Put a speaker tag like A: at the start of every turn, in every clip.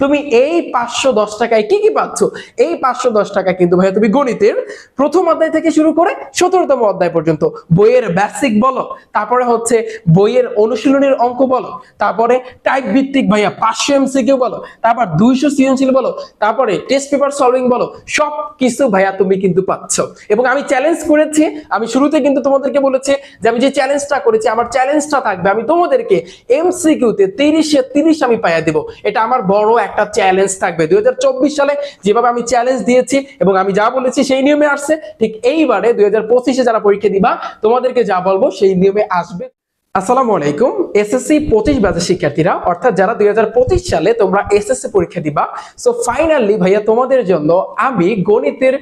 A: তুমি এই পাঁচশো দশ টাকায় কি কি পাচ্ছ? এই পাঁচশো দশ টাকা কিন্তু ভাইয়া তুমি গণিতের প্রথম অধ্যায় থেকে শুরু করে সতেরোতম অধ্যায় পর্যন্ত বইয়ের বেসিক বলো, তারপরে হচ্ছে বইয়ের অনুশীলনের অঙ্ক বলো, তারপরে টাইপ ভিত্তিক ভাইয়া পাঁচশো এমসিকিউ বলো, তারপর দুইশো সৃজনশীল বলো, তারপরে টেস্ট পেপার সলভিং বলো সব কিছু ভাইয়া তুমি কিন্তু পাচ্ছ। এবং আমি চ্যালেঞ্জ করেছি, আমি শুরুতে কিন্তু তোমাদেরকে বলেছি যে আমি যে চ্যালেঞ্জটা করেছি, আমার চ্যালেঞ্জটা থাকবে, আমি তোমাদেরকে এমসিকিউতে তিরিশে তিরিশ আমি পাইয়া দেব। এটা আমার বড় একটা চ্যালেঞ্জ থাকবে। দুই সালে যেভাবে আমি চ্যালেঞ্জ দিয়েছি এবং আমি যা বলেছি সেই নিয়মে আসছে। ঠিক এইবারে দুই হাজার পঁচিশে যারা পরীক্ষা দিবা, তোমাদেরকে যা বলব সেই নিয়মে আসবে। আসসালামু আলাইকুম। এসএসসি পঁচিশ ব্যাচের শিক্ষার্থীরা, অর্থাৎ যারা দুই হাজার পঁচিশ সালে তোমরা এসএসসি পরীক্ষা দিবা সো ফাইনালি ভাইয়া তোমাদের জন্য আমি গণিতের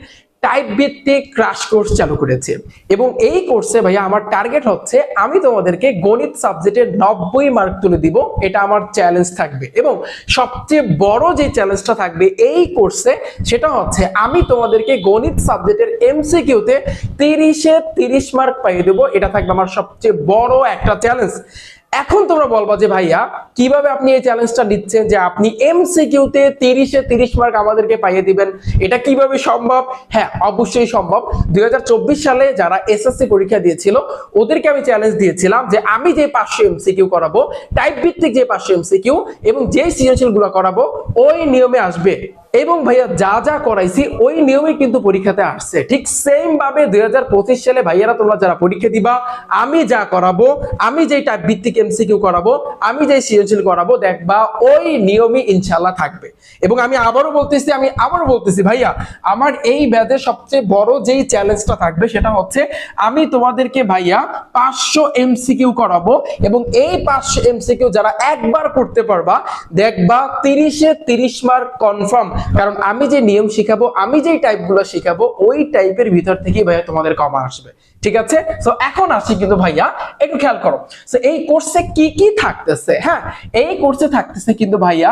A: টাইপ ভিত্তিক ক্রাশ কোর্স চালু করেছে। এবং এই কোর্সে ভাইয়া আমার টার্গেট হচ্ছে, আমি তোমাদেরকে গণিত সাবজেক্টের নব্বই মার্ক তুলে দিব, এটা আমার চ্যালেঞ্জ থাকবে। এবং সবচেয়ে বড় যে চ্যালেঞ্জটা থাকবে এই কোর্সে সেটা হচ্ছে আমি তোমাদেরকে গণিত সাবজেক্টের এমসিকিউতে তিরিশে তিরিশ মার্ক পাইয়ে দেবো, এটা থাকবে আমার সবচেয়ে বড় একটা চ্যালেঞ্জ এখন তোমরা বলবা যে ভাইয়া, কীভাবে আপনি এই চ্যালেঞ্জটা নিচ্ছেন যে আপনি এমসিকিউতে তিরিশে তিরিশ মার্ক আমাদেরকে পাইয়ে দিবেন? এটা কীভাবে সম্ভব? হ্যাঁ অবশ্যই সম্ভব। দুই হাজার চব্বিশ সালে যারা এসএসসি পরীক্ষা দিয়েছিল, ওদেরকে আমি চ্যালেঞ্জ দিয়েছিলাম যে আমি যে পাঁচশো এমসিকিউ করাবো টাইপ ভিত্তিক যে পাঁচশো এমসিকিউ এবং যে সৃজনশীলগুলো করাবো, ওই নিয়মে আসবে। এবং ভাইয়া যা যা করাইছি, ওই নিয়মে কিন্তু পরীক্ষাতে আসছে। ঠিক সেম ভাবে দুই হাজার পঁচিশ সালে ভাইয়ারা তোমরা যারা পরীক্ষা দিবা, আমি যা করাবো, আমি যে টাইপ ভিত্তিক এমসিকিউ করাবো, আমি যে সৃজনশীল করাবো, দেখবা ওই নিয়মই ইনশাল্লাহ থাকবে। এবং আমি আবারও বলতেছি, আমি আবারও বলতেছি ভাইয়া, আমার এই ব্যাধের সবচেয়ে বড় যেই চ্যালেঞ্জটা থাকবে সেটা হচ্ছে, আমি তোমাদেরকে ভাইয়া পাঁচশো এমসিকিউ করাবো এবং এই পাঁচশো এমসিকিউ যারা একবার করতে পারবা, দেখবা তিরিশে তিরিশ মার্ক কনফার্ম কারণ আমি যে নিয়ম শিখাবো, আমি যেই টাইপগুলো শিখাবো, ওই টাইপের ভিতর থেকেই ভাইয়া তোমাদের কমা আসবে। ঠিক আছে? সো এখন আসি কিন্তু ভাইয়া, একটু খেয়াল করো। সো এই কোর্সে কি কি থাকতেছে হ্যাঁ? এই কোর্সে থাকতেছে কিন্তু ভাইয়া,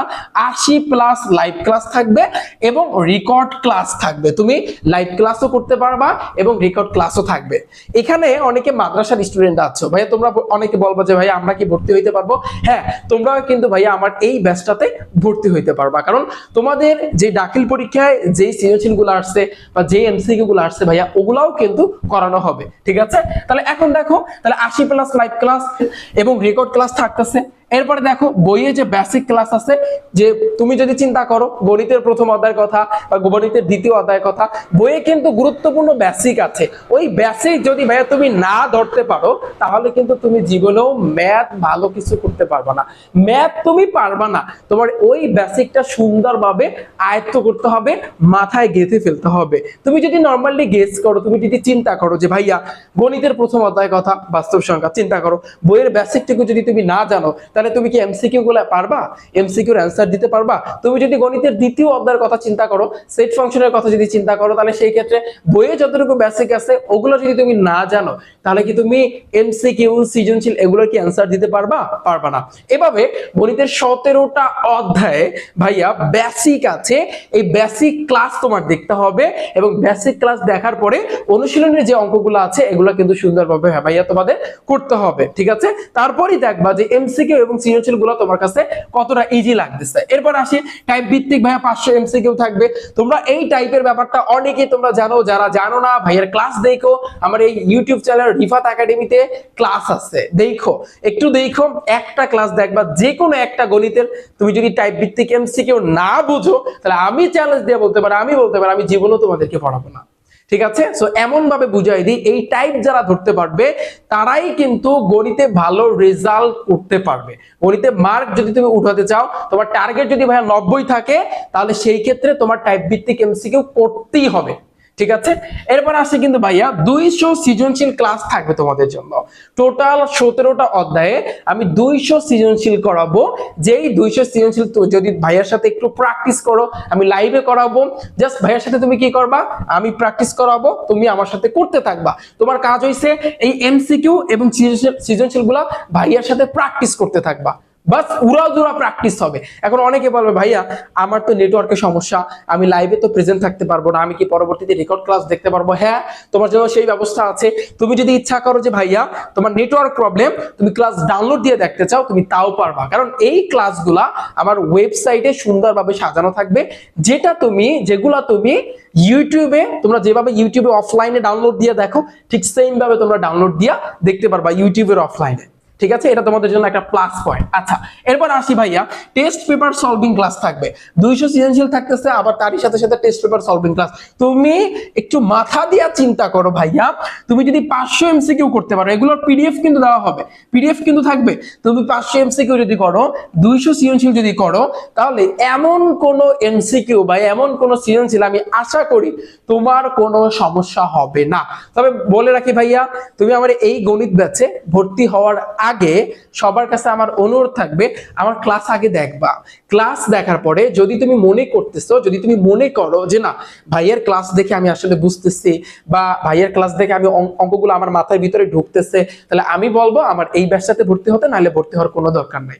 A: আশি প্লাস লাইভ ক্লাস থাকবে এবং রেকর্ড ক্লাস থাকবে। তুমি লাইভ ক্লাসও করতে পারবা এবং রেকর্ড ক্লাসও থাকবে। এখানে অনেকে মাদ্রাসার স্টুডেন্ট আছো। ভাইয়া, তোমরা অনেকে বলব যে, ভাইয়া, আমরা কি ভর্তি হইতে পারব? হ্যাঁ তোমরাও কিন্তু ভাইয়া আমার এই ব্যাচটাতে ভর্তি হইতে পারবা। কারণ তোমাদের যে দাখিল পরীক্ষায় যেই সৃজনশীলগুলো আসছে বা যে এমসিকিউ গুলো আসছে ভাইয়া, ওগুলাও কিন্তু করানো হবে। ঠিক আছে? তাহলে এখন দেখো তাহলে আশি প্লাস লাইভ ক্লাস এবং রেকর্ড ক্লাস থাকতেছে। এরপরে দেখো, বইয়ে যে বেসিক ক্লাস আছে, যে তুমি যদি চিন্তা করো, গণিতের প্রথম অধ্যায়ের কথা বা গণিতের দ্বিতীয় অধ্যায়ের কথা, বইয়ে কিন্তু গুরুত্বপূর্ণ বেসিক আছে। ওই বেসিক যদি ভাইয়া তুমি না ধরতে পারো, তাহলে কিন্তু তুমি জীবনেও ম্যাথ ভালো কিছু করতে পারবে না। ম্যাথ তুমি পারবা না, তোমার ওই বেসিকটা সুন্দরভাবে আয়ত্ত করতে হবে, মাথায় গেঁথে ফেলতে হবে। তুমি যদি নর্মালি গেস করো, তুমি যদি চিন্তা করো যে ভাইয়া গণিতের প্রথম অধ্যায়ের কথা, বাস্তব সংখ্যা, চিন্তা করো, বইয়ের বেসিকটুকু যদি তুমি না জানো তাহলে তুমি কি এমসিকিউ গুলো পারবা? এমসিকিউর অ্যান্সার দিতে পারবা? তুমি যদি গণিতের দ্বিতীয় অধ্যায়ের কথা চিন্তা করো সেট ফাংশনের কথা যদি চিন্তা করো, তাহলে সেই ক্ষেত্রে বইয়ে যতটুকু বেসিক আছে, ওগুলো যদি তুমি না জানো, তাহলে কি তুমি এমসিকিউ সৃজনশীল এগুলোর কি অ্যান্সার দিতে পারবা? পারবা না। এভাবে গণিতের সতেরোটা অধ্যায়ে ভাইয়া বেসিক আছে, এই বেসিক ক্লাস তোমার দেখতে হবে এবং বেসিক ক্লাস দেখার পরে অনুশীলনের যে অঙ্কগুলো আছে, এগুলো কিন্তু সুন্দরভাবে ভাইয়া তোমাদের করতে হবে, ঠিক আছে? তারপরই দেখবা যে এমসিকিউ এবং সৃজনশীলগুলো তোমার কাছে কতটা ইজি লাগতেছে। এরপর আসি টাইপ ভিত্তিক ভাইয়া পাঁচশো এমসিকিউ থাকবে। তোমরা এই টাইপের ব্যাপারটা অনেকেই তোমরা জানো, যারা জানো না, ভাইয়ের ক্লাস দেখো। আমার এই ইউটিউব চ্যানেল রিফাত একাডেমিতে ক্লাস আছে। দেখো, একটু দেখো, একটা ক্লাস দেখবা যে কোনো একটা গণিতের। তুমি যদি টাইপ ভিত্তিক এমসিকিউ না বুঝো, তাহলে আমি চ্যালেঞ্জ দিয়ে বলতে পারি, আমি বলতে পারি, আমি জীবনও তোমাদেরকে পড়াবো না। ঠিক আছে? সো এমন ভাবে বুঝাই দিই, এই টাইপ যারা ধরতে পারবে, তারাই কিন্তু গণিতে ভালো রেজাল্ট করতে পারবে। গণিতে মার্ক যদি তুমি উঠাতে চাও, তোমার টার্গেট যদি ভাইয়া নব্বই থাকে, তাহলে সেই ক্ষেত্রে তোমার টাইপ ভিত্তিক এমসিকিউ করতেই হবে। ঠিক আছে? এরপর আসে কিন্তু ভাইয়া, দুইশো সৃজনশীল ক্লাস থাকবে তোমাদের জন্য। টোটাল সতেরোটা অধ্যায়ে আমি দুইশো সৃজনশীল করাবো। যেই দুইশো সৃজনশীল যদি ভাইয়ার সাথে একটু প্র্যাকটিস করো, আমি লাইভে করাবো। জাস্ট ভাইয়ার সাথে তুমি কি করবা? আমি প্র্যাকটিস করাবো, তুমি আমার সাথে করতে থাকবা। তোমার কাজ হইছে এই এমসিকিউ এবং সৃজনশীলগুলা ভাইয়ার সাথে প্র্যাকটিস করতে থাকবা। বাস উড়াদুরা প্র্যাকটিস হবে। এখন অনেকে বলবে, ভাইয়া, আমার তো নেটওয়ার্কের সমস্যা, আমি লাইভে তো প্রেজেন্ট থাকতে পারব না, আমি কি পরবর্তীতে রেকর্ড ক্লাস দেখতে পারব? হ্যাঁ তোমার জন্য সেই ব্যবস্থা আছে। তুমি যদি ইচ্ছা করো যে, ভাইয়া, তোমার নেটওয়ার্ক প্রবলেম তুমি ক্লাস ডাউনলোড দিয়ে দেখতে চাও, তুমি তাও পারবা। কারণ এই ক্লাসগুলা আমার ওয়েবসাইটে সুন্দরভাবে সাজানো থাকবে। যেটা তুমি, যেগুলা তুমি ইউটিউবে তোমরা যেভাবে ইউটিউবে অফলাইনে ডাউনলোড দিয়ে দেখো, ঠিক সেম ভাবে তোমরা ডাউনলোড দিয়া দেখতে পারবা ইউটিউবের অফলাইনে ঠিক আছে? এটা তোমাদের জন্য একটা প্লাস পয়েন্ট আচ্ছা এরপর আসি ভাইয়া টেস্ট পেপার সলভিং ক্লাস থাকবে। দুইশো সৃজনশীল থাকতেছে, আবার তারই সাথে সাথে টেস্ট পেপার সলভিং ক্লাস তুমি একটু মাথা দিয়া চিন্তা করো ভাইয়া। তুমি যদি পাঁচশো এমসিকিউ করতে পারো, এগুলোর পিডিএফ কিন্তু দেওয়া হবে। পিডিএফ কিন্তু থাকবে। তুমি পাঁচশো এমসিকিউ যদি করো, দুইশো সৃজনশীল যদি করো, তাহলে এমন কোন এমসিকিউ বা এমন কোন সৃজনশীল আমি আশা করি তোমার কোনো সমস্যা হবে না। তবে বলে রাখি ভাইয়া, তুমি আমার এই গণিত ব্যাচে ভর্তি হওয়ার আগে সবার কাছে আমার অনুরোধ থাকবে, আমার ক্লাস আগে দেখবা। ক্লাস দেখার পরে যদি তুমি মনে করতেছো, যদি তুমি মনে করো যে না, ভাইয়ের ক্লাস দেখে আমি আসলে বুঝতেছি বা ভাইয়ের ক্লাস দেখে আমি অঙ্ক- অঙ্কগুলো আমার মাথার ভিতরে ঢুকতেছে, তাহলে আমি বলব আমার এই ব্যবসাতে ভর্তি হতে, নাহলে ভর্তি হওয়ার কোনো দরকার নাই।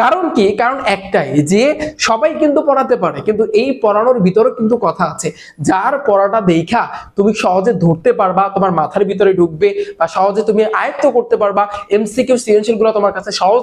A: কারণ কি? কারণ একটাই যে সবাই কিন্তু পড়াতে পারে, কিন্তু এই পড়ানোর ভিতরে কিন্তু কথা আছে। যার পড়াটা দেখা তুমি সহজে ধরতে পারবা, তোমার মাথার ভিতরে ঢুকবে বা সহজে তুমি আয়ত্ত করতে পারবা এমসিকিউ সৃজনশীলগুলো তোমার কাছে সহজ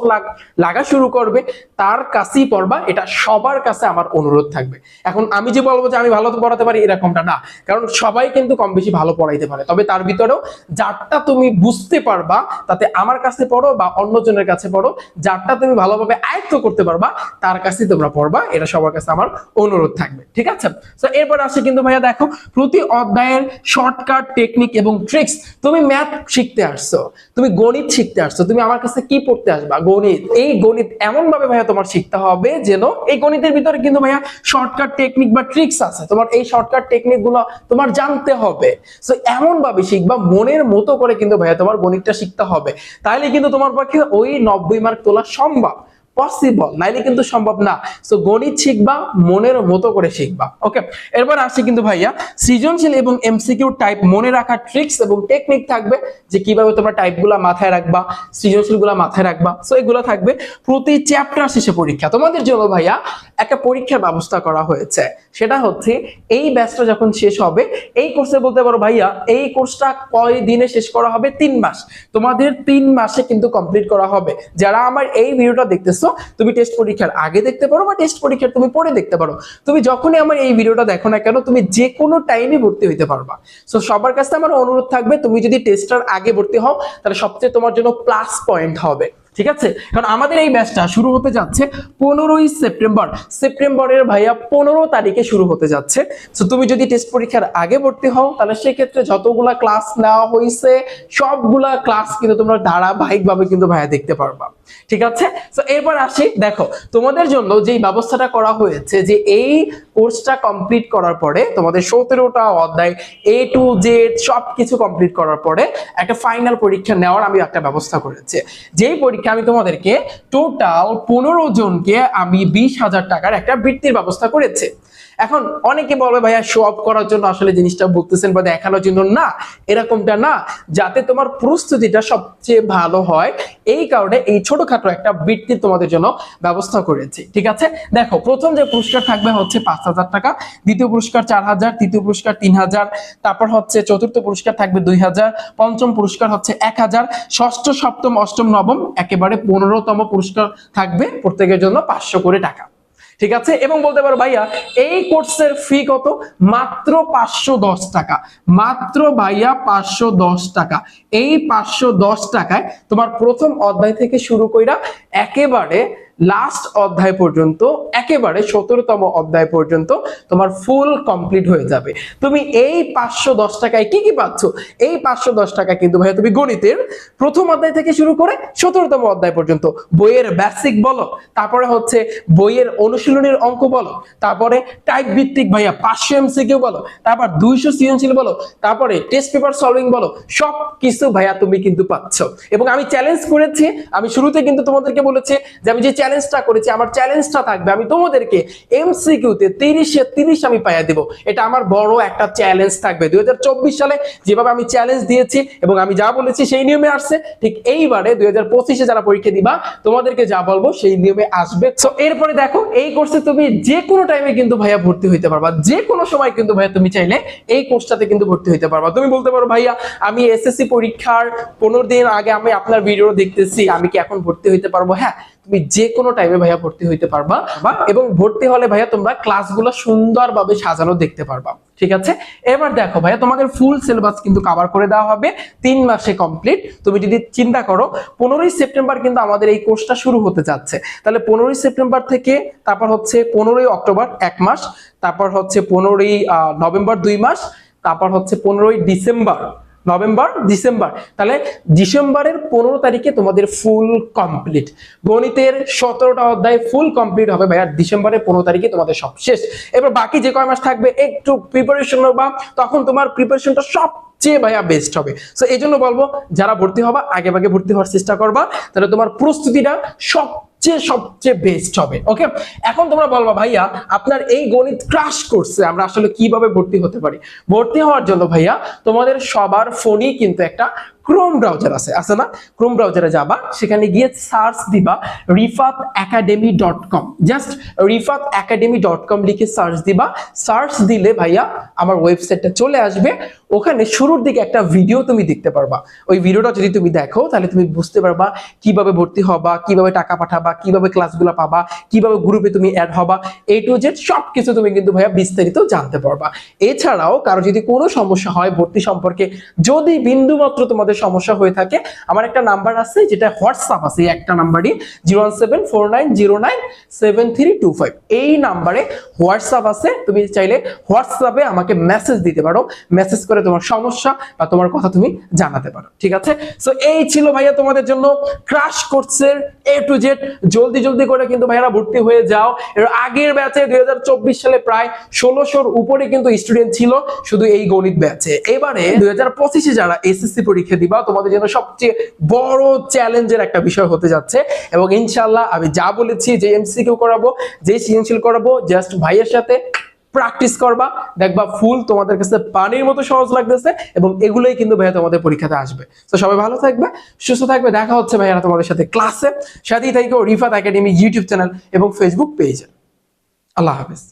A: লাগা শুরু করবে, তার কাছেই পড়বা, এটা সবার কাছে আমার অনুরোধ থাকবে। এখন আমি যে বলব যে আমি ভালো পড়াতে পারি এরকমটা না, কারণ সবাই কিন্তু কম বেশি ভালো পড়াইতে পারে। তবে তার ভিতরেও যারটা তুমি বুঝতে পারবা, তাতে আমার কাছে পড়ো বা অন্যজনের কাছে পড়ো, যারটা তুমি ভালোভাবে আয়ত্ত করতে পারবা, তার কাছেই তোমরা পড়বা, এটা সবার কাছে আমার অনুরোধ থাকবে, ঠিক আছে? তো এরপর আসে কিন্তু ভাইয়া, দেখো, প্রতি অধ্যায়ের শর্টকাট টেকনিক এবং ট্রিক্স তুমি ম্যাথ শিখতে আসছো, তুমি গণিত শিখতে আসছো, তুমি আমার কাছে কি পড়তে আসবা? গণিত। এই গণিত এমন ভাবে ভাইয়া তোমার শিখতে হবে যেন এই গণিতের ভিতরে কিন্তু ভাইয়া শর্টকাট টেকনিক বা ট্রিক্স আছে, তোমার এই শর্টকাট টেকনিকগুলো তোমার জানতে হবে। সো এমন ভাবে শিখবা, মনের মতো করে কিন্তু ভাইয়া তোমার গণিতটা শিখতে হবে। তাইলে কিন্তু তোমার পক্ষে ওই নব্বই মার্ক তোলা সম্ভব। পসিবল নাইলে কিন্তু সম্ভব না। সো গণিত শিখবা, মনের মতো করে শিখবা। ওকে এরপর আসছি কিন্তু ভাইয়া, সৃজনশীল এবং এমসিকিউ টাইপ মনে রাখার ট্রিক্স এবং টেকনিক থাকবে যে কীভাবে তোমরা টাইপগুলো মাথায় রাখবা সৃজনশীলগুলো মাথায় রাখবা। সো এগুলো থাকবে প্রতি চ্যাপ্টার শেষে পরীক্ষা। তোমাদের জন্য ভাইয়া, একটা পরীক্ষার ব্যবস্থা করা হয়েছে। সেটা হচ্ছে, এই ব্যাচটা যখন শেষ হবে, এই কোর্সে বলতে পারো ভাইয়া, এই কোর্সটা কয় দিনে শেষ করা হবে? তিন মাস। তোমাদের তিন মাসে কিন্তু কমপ্লিট করা হবে। যারা আমার এই ভিডিওটা দেখতেছো তুমি টেস্ট পরীক্ষার আগে দেখতে পারো বা টেস্ট পরীক্ষার তুমি পরে দেখতে পারো। তুমি যখনই আমার এই ভিডিওটা দেখো না কেন, তুমি যে কোনো টাইমে ভর্তি হইতে পারবা। সো সবার কাছে আমার অনুরোধ থাকবে, তুমি যদি টেস্টার আগে ভর্তি হও, তাহলে সবচেয়ে তোমার জন্য প্লাস পয়েন্ট হবে। ঠিক আছে? কারণ আমাদের এই ব্যাচটা শুরু হতে যাচ্ছে পনেরোই সেপ্টেম্বর। সেপ্টেম্বরের ভাইয়া পনেরো তারিখে শুরু হতে যাচ্ছে। তো তুমি যদি টেস্ট পরীক্ষার আগে ভর্তি হও, তাহলে সেক্ষেত্রে যতগুলা ক্লাস নেওয়া হয়েছে সবগুলা ক্লাস কিন্তু তোমরা ধারাবাহিকভাবে কিন্তু ভাইয়া দেখতে পারবা। ঠিক আছে? তো এরপর আসি, দেখো, তোমাদের জন্য যেই ব্যবস্থাটা করা হয়েছে যে এই কোর্সটা কমপ্লিট করার পরে তোমাদের সতেরোটা অধ্যায় এ টু জেড সব কিছু কমপ্লিট করার পরে একটা ফাইনাল পরীক্ষা নেওয়ার আমি একটা ব্যবস্থা করেছি। যেই পরীক্ষা আমি তোমাদেরকে টোটাল পনেরো জনকে আমি বিশ হাজার টাকার একটা বৃত্তির ব্যবস্থা করেছি। এখন অনেকে বলবে, ভাইয়া শো অফ করার জন্য আসলে জিনিসটা বলতেছেন বা দেখানোর জন্য। না, এরকমটা না। যাতে তোমার প্রস্তুতিটা সবচেয়ে ভালো হয়, এই কারণে এই ছোটখাটো একটা বৃত্তি তোমাদের জন্য ব্যবস্থা করেছি, ঠিক আছে? দেখো, প্রথম যে পুরস্কার থাকবে হচ্ছে পাঁচ হাজার টাকা, দ্বিতীয় পুরস্কার চার হাজার, তৃতীয় পুরস্কার তিন হাজার, তারপর হচ্ছে চতুর্থ পুরস্কার থাকবে দুই হাজার, পঞ্চম পুরস্কার হচ্ছে এক হাজার, ষষ্ঠ, সপ্তম, অষ্টম, নবম, একেবারে পনেরোতম পুরস্কার থাকবে প্রত্যেকের জন্য পাঁচশো করে টাকা। ঠিক আছে? এবং বলতে পারো, ভাইয়া, এই কোর্সের ফি কত? মাত্র পাঁচশো দশ টাকা। মাত্র ভাইয়া পাঁচশো দশ টাকা। এই পাঁচশো দশ টাকায় তোমার প্রথম অধ্যায় থেকে শুরু কইরা একেবারে লাস্ট অধ্যায় পর্যন্ত, একেবারে সতেরোতম অধ্যায় পর্যন্ত তোমার ফুল কমপ্লিট হয়ে যাবে। তুমি এই পাঁচশো দশ টাকায় কি কি পাচ্ছ? এই পাঁচশো দশ টাকা কিন্তু ভাইয়া তুমি গণিতের প্রথম অধ্যায় থেকে শুরু করে সতেরোতম অধ্যায় পর্যন্ত, বইয়ের বেসিক বলো, তারপরে হচ্ছে বইয়ের অনুশীলনের অঙ্ক বলো, তারপরে টাইপ ভিত্তিক ভাইয়া পাঁচশো এমসিকিউ বলো, তারপর দুইশো সৃজনশীল বলো, তারপরে টেস্ট পেপার সলভিং বলো সব কিছু ভাইয়া তুমি কিন্তু পাচ্ছ। এবং আমি চ্যালেঞ্জ করেছি, আমি শুরুতে কিন্তু তোমাদেরকে বলেছি যে আমি যে চ্যালেঞ্জটা করেছি, আমার চ্যালেঞ্জটা থাকবে। আমি তোমাদেরকে এমসিকিউতে তিরিশে তিরিশ আমি পাইয়া দেবো। এটা আমার বড় একটা চ্যালেঞ্জ থাকবে। দুই সালে যেভাবে আমি চ্যালেঞ্জ দিয়েছি এবং আমি যা বলেছি সেই নিয়মে আসছে। ঠিক এইবারে দুই হাজার পঁচিশে যারা পরীক্ষা দিবা, তোমাদেরকে যা বলব সেই নিয়মে আসবে। তো এরপরে দেখো, এই কোর্সে তুমি যে কোনো টাইমে কিন্তু ভাইয়া ভর্তি হইতে পারবা। যে কোনো সময় কিন্তু ভাইয়া তুমি চাইলে এই কোর্সটাতে কিন্তু ভর্তি হইতে পারবা। তুমি বলতে পারো, ভাইয়া, আমি এসএসসি পরীক্ষার পনেরো দিন আগে আমি আপনার ভিডিও দেখতেছি, আমি কি এখন ভর্তি হইতে পারব? হ্যাঁ তুমি যে কোনো টাইমে ভাইয়া ভর্তি হইতে পারবা বা এবং ভর্তি হলে ভাইয়া তোমরা ক্লাসগুলো সুন্দরভাবে সাজানো দেখতে পারবা ঠিক আছে? এবার দেখো ভাইয়া তোমাদের ফুল সিলেবাস কিন্তু কভার করে দেওয়া হবে তিন মাসে কমপ্লিট তুমি যদি চিন্তা করো পনেরোই সেপ্টেম্বর কিন্তু আমাদের এই কোর্সটা শুরু হতে যাচ্ছে। তাহলে পনেরোই সেপ্টেম্বর থেকে তারপর হচ্ছে পনেরোই অক্টোবর এক মাস তারপর হচ্ছে পনেরোই নভেম্বর দুই মাস তারপর হচ্ছে পনেরোই ডিসেম্বর। November, December. তাহলে ডিসেম্বরের পনেরো তারিখে তোমাদের ফুল কমপ্লিট গণিতের সতেরোটা অধ্যায় ফুল কমপ্লিট হবে ভাইয়া। ডিসেম্বরের পনেরো তারিখে তোমাদের সব শেষ। এবার বাকি যে কয় মাস থাকবে, একটু প্রিপারেশন বা তখন তোমার প্রিপারেশনটা সবচেয়ে ভাইয়া বেস্ট হবে। সো এই বলব, যারা ভর্তি হবা, আগে ভাগে ভর্তি হওয়ার চেষ্টা করবা। তাহলে তোমার প্রস্তুতিটা সবচেয়ে সবচেয়ে বেস্ট হবে ওকে এখন তোমরা বলবা, ভাইয়া, আপনার এই গণিত ক্রাশ করছে, আমরা আসলে কীভাবে ভর্তি হতে পারি? ভর্তি হওয়ার জন্য, ভাইয়া, তোমাদের সবার ফোনই কিন্তু একটা ক্রোম ব্রাউজার আছে আছে না? ক্রোম ব্রাউজারে যাবা, সেখানে গিয়ে সার্চ দিবা Rifat academy dot com just Rifat academy dot com লিখে সার্চ দিবা। সার্চ দিলে, ভাইয়া, আমার ওয়েবসাইটটা চলে আসবে। ওখানে শুরুর দিকে একটা ভিডিও তুমি দেখতে পারবা। ওই ভিডিওটা যদি তুমি দেখো, তাহলে তুমি বুঝতে পারবা কীভাবে ভর্তি হবা, কীভাবে টাকা পাঠাবা, কীভাবে ক্লাসগুলো পাবা, কীভাবে গ্রুপে তুমি অ্যাড হবা এ টু জেড সব কিছু তুমি কিন্তু ভাইয়া বিস্তারিত জানতে পারবা। এছাড়াও কারও যদি কোনো সমস্যা হয় ভর্তি সম্পর্কে, যদি বিন্দু মাত্র তোমাদের সমস্যা হয়ে থাকে, আমার একটা নাম্বার আছে যেটা হোয়াটসঅ্যাপ আছে একটা নাম্বারই zero one seven four nine zero nine seven three two five এই নাম্বারে হোয়াটসঅ্যাপ আছে, তুমি চাইলে হোয়াটসঅ্যাপে আমাকে মেসেজ দিতে পারো। মেসেজ করে তোমার সমস্যা বা তোমার কথা তুমি জানাতে পারো, ঠিক আছে? সো এই ছিল ভাইয়া তোমাদের জন্য ক্রাশ কোর্সের এ টু জেড জলদি জলদি করে কিন্তু ভাইয়ারা ভর্তি হয়ে যাও। এর আগের ব্যাচে দুই সালে প্রায় ষোলোশোর উপরে কিন্তু স্টুডেন্ট ছিল, শুধু এই গণিত ব্যাচে এবারে দুই যারা এসএসসি পরীক্ষা দিবা, তোমাদের জন্য সবচেয়ে বড় চ্যালেঞ্জের একটা বিষয় হতে যাচ্ছে। এবং ইনশাল্লাহ আমি যা বলেছি, যে এমসি এমসিকিউ করাবো, যে সৃজনশীল করাবো জাস্ট ভাইয়ের সাথে প্র্যাকটিস করবা। দেখবা ফুল তোমাদের কাছে পানির মতো সহজ লাগতেছে এবং এগুলোই কিন্তু ভাইয়া তোমাদের পরীক্ষাতে আসবে। তো সবাই ভালো থাকবে, সুস্থ থাকবে, দেখা হচ্ছে ভাইয়ারা তোমাদের সাথে ক্লাসে সাথেই থাকো রিফাত একাডেমি ইউটিউব চ্যানেল এবং ফেসবুক পেজে আল্লাহ হাফেজ।